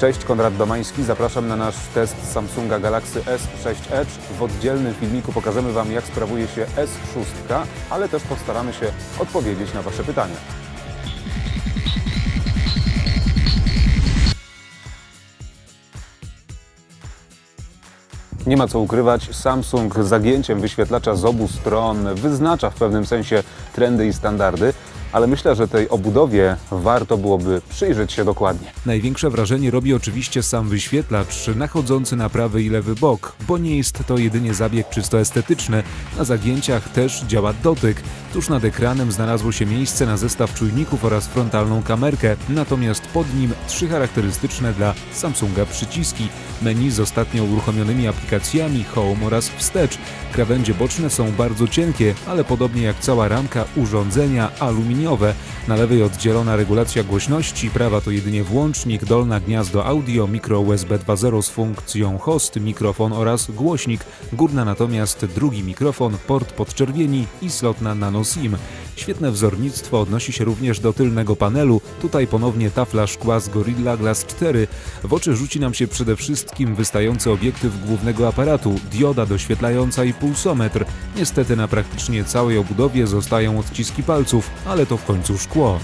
Cześć, Konrad Domański. Zapraszam na nasz test Samsunga Galaxy S6 Edge. W oddzielnym filmiku pokażemy Wam, jak sprawuje się S6, ale też postaramy się odpowiedzieć na Wasze pytania. Nie ma co ukrywać, Samsung zagięciem wyświetlacza z obu stron wyznacza w pewnym sensie trendy i standardy, ale myślę, że tej obudowie warto byłoby przyjrzeć się dokładnie. Największe wrażenie robi oczywiście sam wyświetlacz nachodzący na prawy i lewy bok, bo nie jest to jedynie zabieg czysto estetyczny. Na zagięciach też działa dotyk. Tuż nad ekranem znalazło się miejsce na zestaw czujników oraz frontalną kamerkę, natomiast pod nim trzy charakterystyczne dla Samsunga przyciski. Menu z ostatnio uruchomionymi aplikacjami Home oraz Wstecz. Krawędzie boczne są bardzo cienkie, ale podobnie jak cała ramka urządzenia Na lewej oddzielona regulacja głośności, prawa to jedynie włącznik, dolna gniazdo audio, mikro USB 2.0 z funkcją host, mikrofon oraz głośnik, górna natomiast drugi mikrofon, port podczerwieni i slot na nano SIM. Świetne wzornictwo odnosi się również do tylnego panelu. Tutaj ponownie tafla szkła z Gorilla Glass 4. W oczy rzuci nam się przede wszystkim wystający obiektyw głównego aparatu, dioda doświetlająca i pulsometr. Niestety na praktycznie całej obudowie zostają odciski palców, ale to w końcu szkło.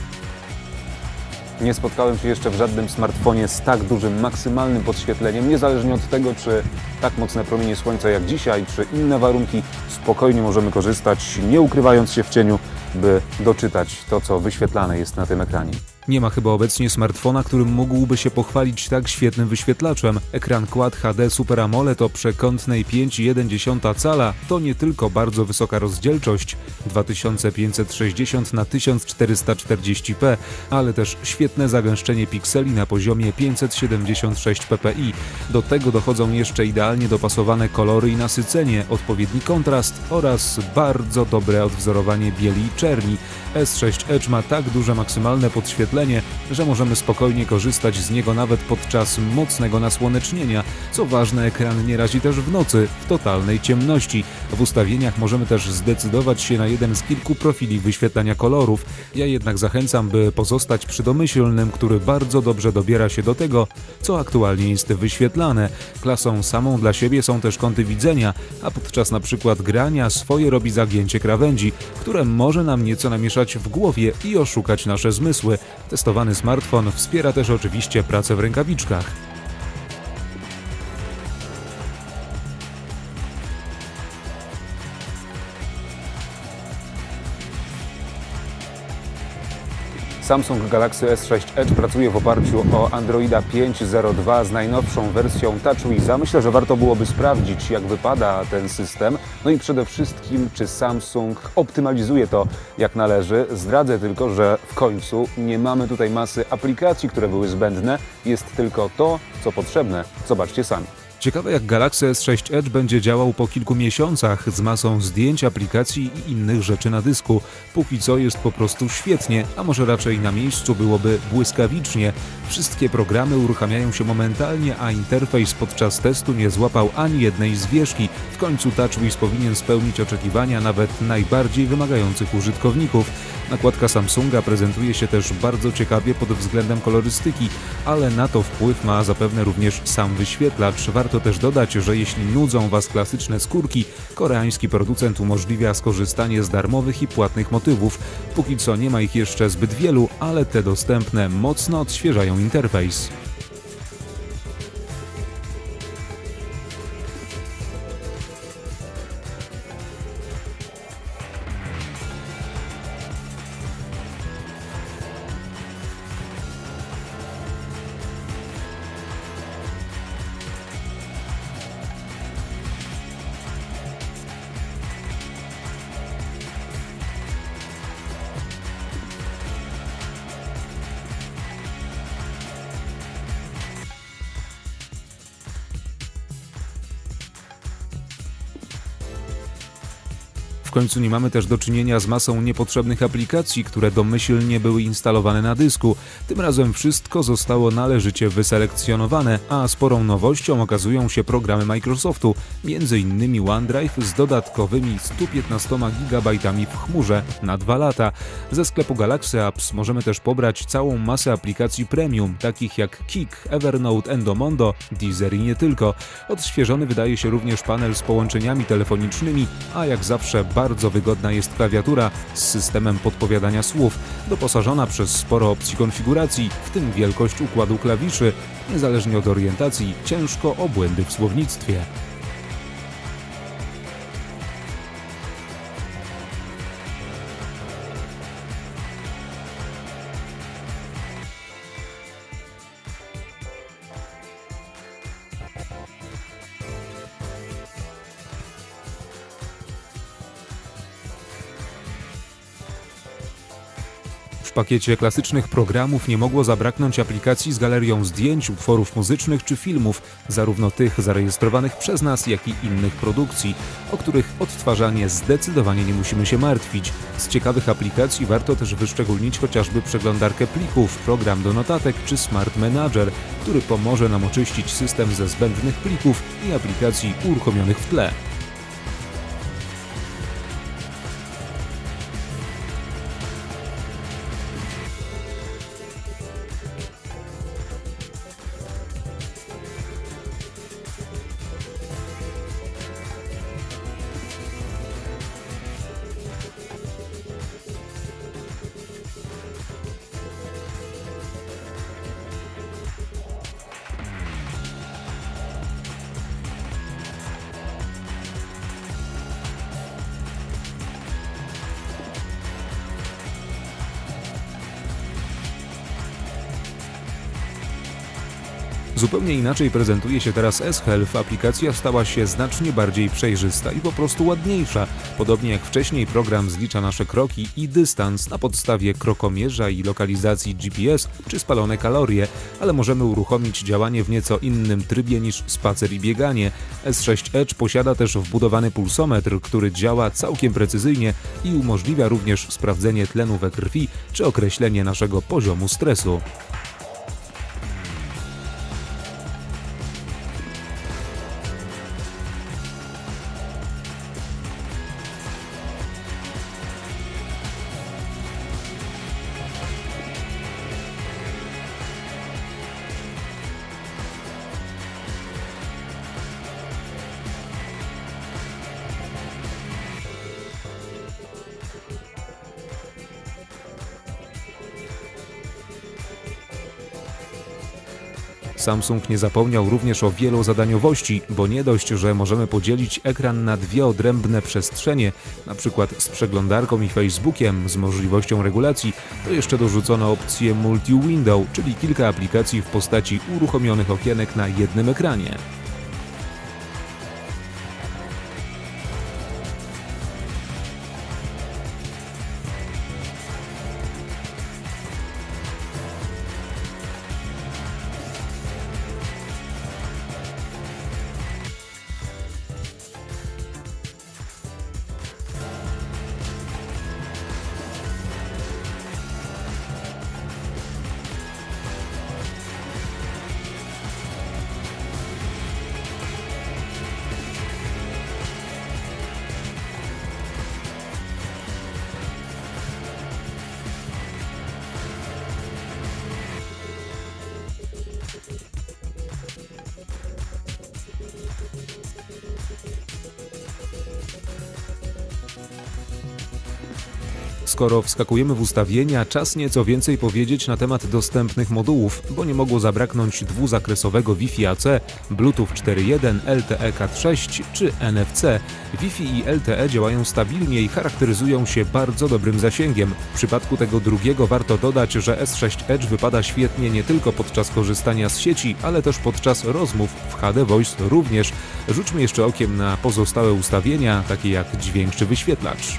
Nie spotkałem się jeszcze w żadnym smartfonie z tak dużym maksymalnym podświetleniem, niezależnie od tego, czy tak mocne promienie słońca jak dzisiaj, czy inne warunki, spokojnie możemy korzystać, nie ukrywając się w cieniu, by doczytać to, co wyświetlane jest na tym ekranie. Nie ma chyba obecnie smartfona, którym mógłby się pochwalić tak świetnym wyświetlaczem. Ekran Quad HD Super AMOLED o przekątnej 5,1 cala to nie tylko bardzo wysoka rozdzielczość 2560 na 1440p, ale też świetne zagęszczenie pikseli na poziomie 576 ppi. Do tego dochodzą jeszcze idealnie dopasowane kolory i nasycenie, odpowiedni kontrast oraz bardzo dobre odwzorowanie bieli i czerni. S6 Edge ma tak duże maksymalne podświetlenie, że możemy spokojnie korzystać z niego nawet podczas mocnego nasłonecznienia. Co ważne, ekran nie razi też w nocy, w totalnej ciemności. W ustawieniach możemy też zdecydować się na jeden z kilku profili wyświetlania kolorów. Ja jednak zachęcam, by pozostać przy domyślnym, który bardzo dobrze dobiera się do tego, co aktualnie jest wyświetlane. Klasą samą dla siebie są też kąty widzenia, a podczas na przykład grania swoje robi zagięcie krawędzi, które może nam nieco namieszać w głowie i oszukać nasze zmysły. Testowany smartfon wspiera też oczywiście pracę w rękawiczkach. Samsung Galaxy S6 Edge pracuje w oparciu o Androida 5.02 z najnowszą wersją TouchWiza. Myślę, że warto byłoby sprawdzić, jak wypada ten system. No i przede wszystkim, czy Samsung optymalizuje to jak należy. Zdradzę tylko, że w końcu nie mamy tutaj masy aplikacji, które były zbędne. Jest tylko to, co potrzebne. Zobaczcie sami. Ciekawe jak Galaxy S6 Edge będzie działał po kilku miesiącach z masą zdjęć, aplikacji i innych rzeczy na dysku. Póki co jest po prostu świetnie, a może raczej na miejscu byłoby błyskawicznie. Wszystkie programy uruchamiają się momentalnie, a interfejs podczas testu nie złapał ani jednej zwieszki. W końcu TouchWiz powinien spełnić oczekiwania nawet najbardziej wymagających użytkowników. Nakładka Samsunga prezentuje się też bardzo ciekawie pod względem kolorystyki, ale na to wpływ ma zapewne również sam wyświetlacz. Warto też dodać, że jeśli nudzą Was klasyczne skórki, koreański producent umożliwia skorzystanie z darmowych i płatnych motywów. Póki co nie ma ich jeszcze zbyt wielu, ale te dostępne mocno odświeżają interfejs. W końcu nie mamy też do czynienia z masą niepotrzebnych aplikacji, które domyślnie były instalowane na dysku. Tym razem wszystko zostało należycie wyselekcjonowane, a sporą nowością okazują się programy Microsoftu, m.in. OneDrive z dodatkowymi 115 GB w chmurze na dwa lata. Ze sklepu Galaxy Apps możemy też pobrać całą masę aplikacji premium, takich jak Kik, Evernote, Endomondo, Deezer i nie tylko. Odświeżony wydaje się również panel z połączeniami telefonicznymi, a jak zawsze bardzo wygodna jest klawiatura z systemem podpowiadania słów, doposażona przez sporo opcji konfiguracji, w tym wielkość układu klawiszy. Niezależnie od orientacji, ciężko o błędy w słownictwie. W pakiecie klasycznych programów nie mogło zabraknąć aplikacji z galerią zdjęć, utworów muzycznych czy filmów, zarówno tych zarejestrowanych przez nas, jak i innych produkcji, o których odtwarzanie zdecydowanie nie musimy się martwić. Z ciekawych aplikacji warto też wyszczególnić chociażby przeglądarkę plików, program do notatek czy Smart Manager, który pomoże nam oczyścić system ze zbędnych plików i aplikacji uruchomionych w tle. Zupełnie inaczej prezentuje się teraz S-Health. Aplikacja stała się znacznie bardziej przejrzysta i po prostu ładniejsza. Podobnie jak wcześniej program zlicza nasze kroki i dystans na podstawie krokomierza i lokalizacji GPS czy spalone kalorie, ale możemy uruchomić działanie w nieco innym trybie niż spacer i bieganie. S6 Edge posiada też wbudowany pulsometr, który działa całkiem precyzyjnie i umożliwia również sprawdzenie tlenu we krwi czy określenie naszego poziomu stresu. Samsung nie zapomniał również o wielozadaniowości, bo nie dość, że możemy podzielić ekran na dwie odrębne przestrzenie, na przykład z przeglądarką i Facebookiem z możliwością regulacji, to jeszcze dorzucono opcję multi-window, czyli kilka aplikacji w postaci uruchomionych okienek na jednym ekranie. Skoro wskakujemy w ustawienia, czas nieco więcej powiedzieć na temat dostępnych modułów, bo nie mogło zabraknąć dwuzakresowego Wi-Fi AC, Bluetooth 4.1, LTE Cat 6 czy NFC. Wi-Fi i LTE działają stabilnie i charakteryzują się bardzo dobrym zasięgiem. W przypadku tego drugiego warto dodać, że S6 Edge wypada świetnie nie tylko podczas korzystania z sieci, ale też podczas rozmów w HD Voice również. Rzućmy jeszcze okiem na pozostałe ustawienia, takie jak dźwięk czy wyświetlacz.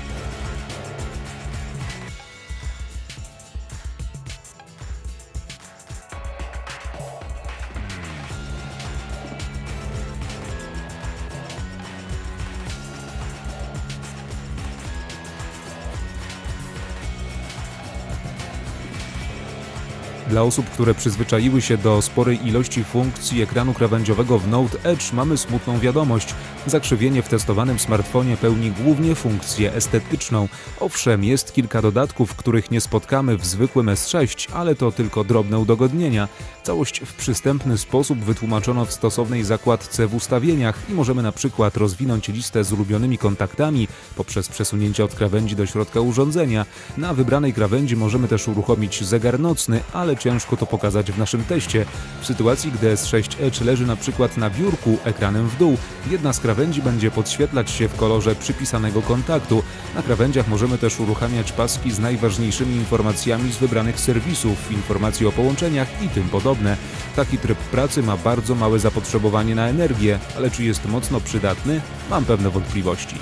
Dla osób, które przyzwyczaiły się do sporej ilości funkcji ekranu krawędziowego w Note Edge mamy smutną wiadomość. Zakrzywienie w testowanym smartfonie pełni głównie funkcję estetyczną. Owszem, jest kilka dodatków, których nie spotkamy w zwykłym S6, ale to tylko drobne udogodnienia. Całość w przystępny sposób wytłumaczono w stosownej zakładce w ustawieniach i możemy na przykład rozwinąć listę z ulubionymi kontaktami poprzez przesunięcie od krawędzi do środka urządzenia. Na wybranej krawędzi możemy też uruchomić zegar nocny, ale ciężko to pokazać w naszym teście. W sytuacji, gdy S6 Edge leży na przykład na biurku ekranem w dół, jedna z będzie podświetlać się w kolorze przypisanego kontaktu. Na krawędziach możemy też uruchamiać paski z najważniejszymi informacjami z wybranych serwisów, informacji o połączeniach i tym podobne. Taki tryb pracy ma bardzo małe zapotrzebowanie na energię, ale czy jest mocno przydatny? Mam pewne wątpliwości.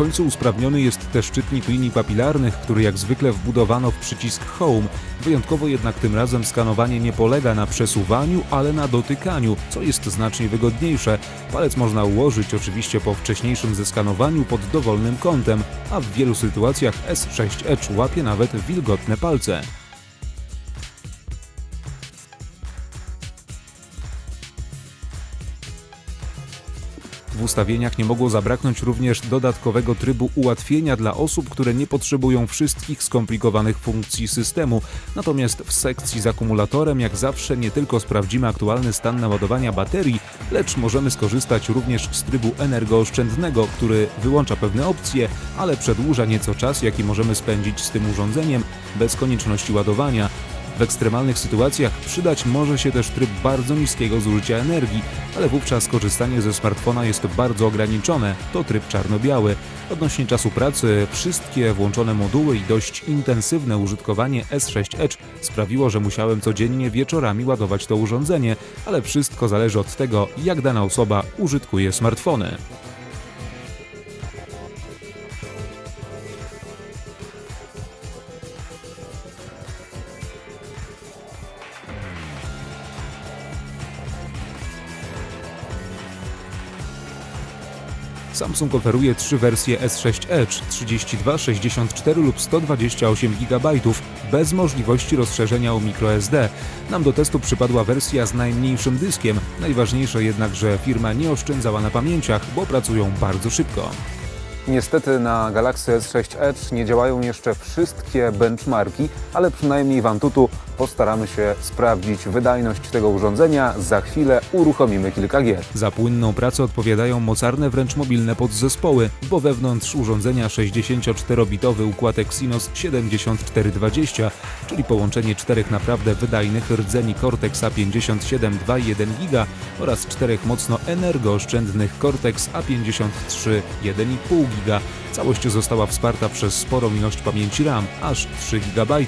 Końcu usprawniony jest też czytnik linii papilarnych, który jak zwykle wbudowano w przycisk Home. Wyjątkowo jednak tym razem skanowanie nie polega na przesuwaniu, ale na dotykaniu, co jest znacznie wygodniejsze. Palec można ułożyć oczywiście po wcześniejszym zeskanowaniu pod dowolnym kątem, a w wielu sytuacjach S6 Edge łapie nawet wilgotne palce. W ustawieniach nie mogło zabraknąć również dodatkowego trybu ułatwienia dla osób, które nie potrzebują wszystkich skomplikowanych funkcji systemu. Natomiast w sekcji z akumulatorem, jak zawsze, nie tylko sprawdzimy aktualny stan naładowania baterii, lecz możemy skorzystać również z trybu energooszczędnego, który wyłącza pewne opcje, ale przedłuża nieco czas, jaki możemy spędzić z tym urządzeniem bez konieczności ładowania. W ekstremalnych sytuacjach przydać może się też tryb bardzo niskiego zużycia energii, ale wówczas korzystanie ze smartfona jest bardzo ograniczone. To tryb czarno-biały. Odnośnie czasu pracy, wszystkie włączone moduły i dość intensywne użytkowanie S6 Edge sprawiło, że musiałem codziennie wieczorami ładować to urządzenie, ale wszystko zależy od tego, jak dana osoba użytkuje smartfony. Samsung oferuje trzy wersje S6 Edge 32, 64 lub 128 GB bez możliwości rozszerzenia o microSD. Nam do testu przypadła wersja z najmniejszym dyskiem. Najważniejsze jednak, że firma nie oszczędzała na pamięciach, bo pracują bardzo szybko. Niestety na Galaxy S6 Edge nie działają jeszcze wszystkie benchmarki, ale przynajmniej w Antutu postaramy się sprawdzić wydajność tego urządzenia. Za chwilę uruchomimy kilka gier. Za płynną pracę odpowiadają mocarne wręcz mobilne podzespoły, bo wewnątrz urządzenia 64-bitowy układ Exynos 7420, czyli połączenie czterech naprawdę wydajnych rdzeni Cortex A57 2.1 GB oraz czterech mocno energooszczędnych Cortex A53 1,5 GB. Całość została wsparta przez sporą ilość pamięci RAM, aż 3 GB.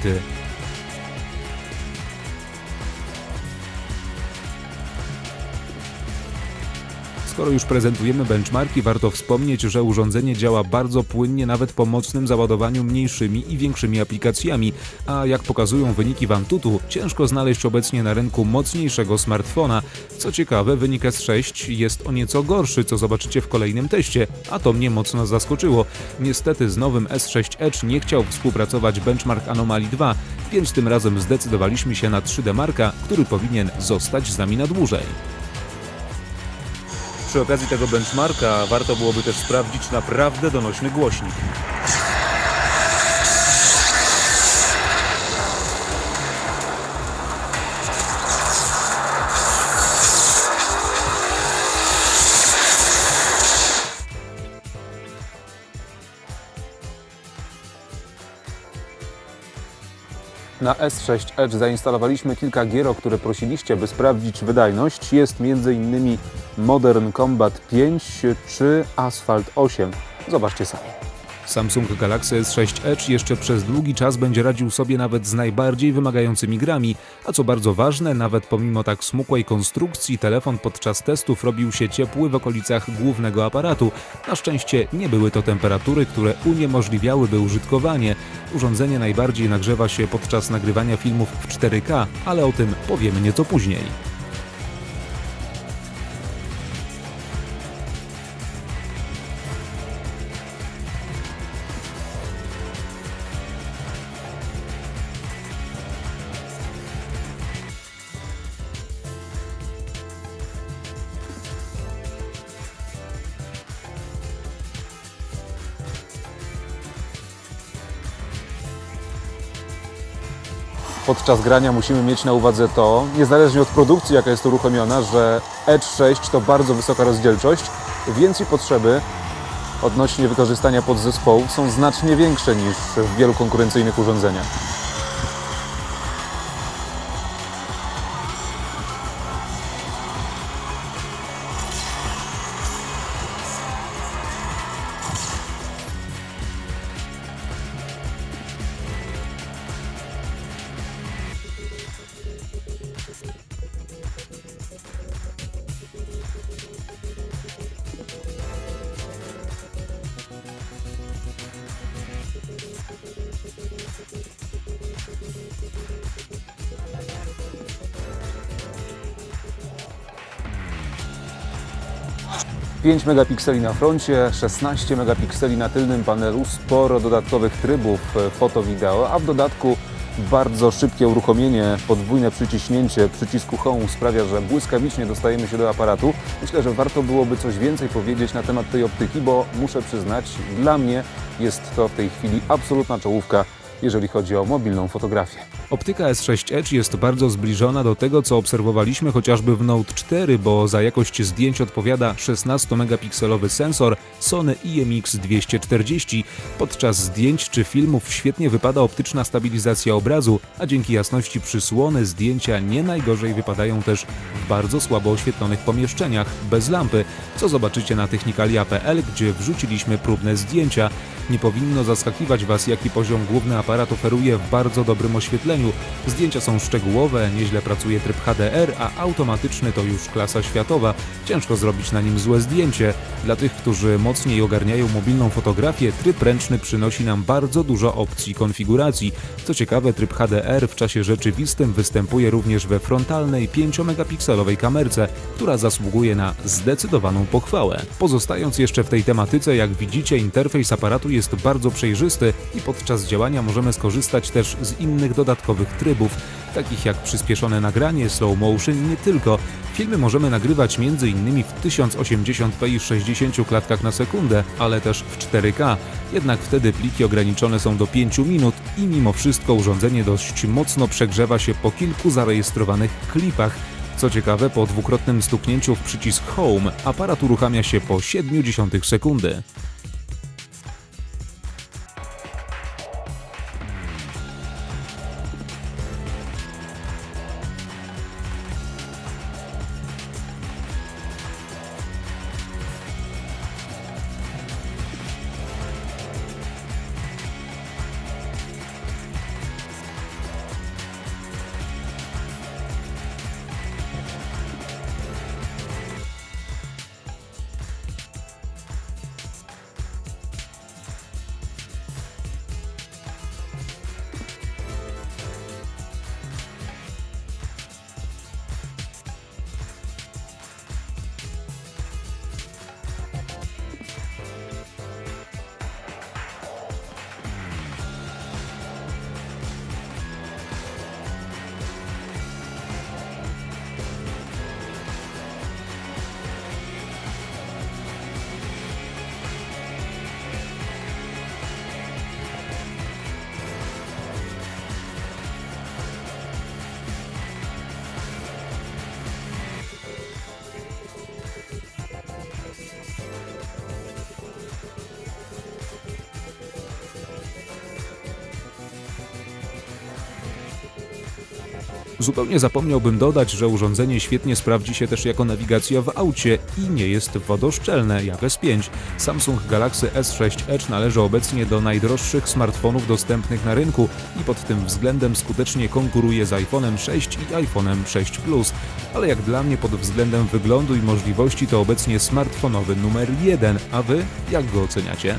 Skoro już prezentujemy benchmarki, warto wspomnieć, że urządzenie działa bardzo płynnie nawet po mocnym załadowaniu mniejszymi i większymi aplikacjami, a jak pokazują wyniki w Antutu, ciężko znaleźć obecnie na rynku mocniejszego smartfona. Co ciekawe, wynik S6 jest o nieco gorszy, co zobaczycie w kolejnym teście, a to mnie mocno zaskoczyło. Niestety z nowym S6 Edge nie chciał współpracować benchmark Anomaly 2, więc tym razem zdecydowaliśmy się na 3D Marka, który powinien zostać z nami na dłużej. Przy okazji tego benchmarka warto byłoby też sprawdzić naprawdę donośny głośnik. Na S6 Edge zainstalowaliśmy kilka gier, o które prosiliście, by sprawdzić wydajność. Jest m.in. Modern Combat 5 czy Asphalt 8. Zobaczcie sami. Samsung Galaxy S6 Edge jeszcze przez długi czas będzie radził sobie nawet z najbardziej wymagającymi grami, a co bardzo ważne, nawet pomimo tak smukłej konstrukcji, telefon podczas testów robił się ciepły w okolicach głównego aparatu. Na szczęście nie były to temperatury, które uniemożliwiałyby użytkowanie. Urządzenie najbardziej nagrzewa się podczas nagrywania filmów w 4K, ale o tym powiemy nieco później. Podczas grania musimy mieć na uwadze to, niezależnie od produkcji, jaka jest uruchomiona, że Edge 6 to bardzo wysoka rozdzielczość, więc i potrzeby odnośnie wykorzystania podzespołów są znacznie większe niż w wielu konkurencyjnych urządzeniach. Pięć megapikseli na froncie, 16 megapikseli na tylnym panelu, sporo dodatkowych trybów e, foto-wideo, a w dodatku bardzo szybkie uruchomienie, podwójne przyciśnięcie przycisku Home sprawia, że błyskawicznie dostajemy się do aparatu. Myślę, że warto byłoby coś więcej powiedzieć na temat tej optyki, bo muszę przyznać, dla mnie jest to w tej chwili absolutna czołówka, jeżeli chodzi o mobilną fotografię. Optyka S6 Edge jest bardzo zbliżona do tego, co obserwowaliśmy chociażby w Note 4, bo za jakość zdjęć odpowiada 16-megapikselowy sensor Sony IMX240. Podczas zdjęć czy filmów świetnie wypada optyczna stabilizacja obrazu, a dzięki jasności przysłony zdjęcia nie najgorzej wypadają też w bardzo słabo oświetlonych pomieszczeniach, bez lampy, co zobaczycie na technikalia.pl, gdzie wrzuciliśmy próbne zdjęcia. Nie powinno zaskakiwać Was, jaki poziom główny aparat oferuje w bardzo dobrym oświetleniu. Zdjęcia są szczegółowe, nieźle pracuje tryb HDR, a automatyczny to już klasa światowa. Ciężko zrobić na nim złe zdjęcie. Dla tych, którzy mocniej ogarniają mobilną fotografię, tryb ręczny przynosi nam bardzo dużo opcji konfiguracji. Co ciekawe, tryb HDR w czasie rzeczywistym występuje również we frontalnej 5-megapikselowej kamerce, która zasługuje na zdecydowaną pochwałę. Pozostając jeszcze w tej tematyce, jak widzicie, interfejs aparatu jest bardzo przejrzysty i podczas działania możemy skorzystać też z innych dodatkowych trybów, takich jak przyspieszone nagranie, slow motion nie tylko. Filmy możemy nagrywać m.in. w 1080p i 60 klatkach na sekundę, ale też w 4K. Jednak wtedy pliki ograniczone są do 5 minut i mimo wszystko urządzenie dość mocno przegrzewa się po kilku zarejestrowanych klipach. Co ciekawe, po dwukrotnym stuknięciu w przycisk Home aparat uruchamia się po 0,7 sekundy. Zupełnie zapomniałbym dodać, że urządzenie świetnie sprawdzi się też jako nawigacja w aucie i nie jest wodoszczelne jak S5. Samsung Galaxy S6 Edge należy obecnie do najdroższych smartfonów dostępnych na rynku i pod tym względem skutecznie konkuruje z iPhone'em 6 i iPhone'em 6 Plus. Ale jak dla mnie pod względem wyglądu i możliwości to obecnie smartfonowy numer jeden, a wy jak go oceniacie?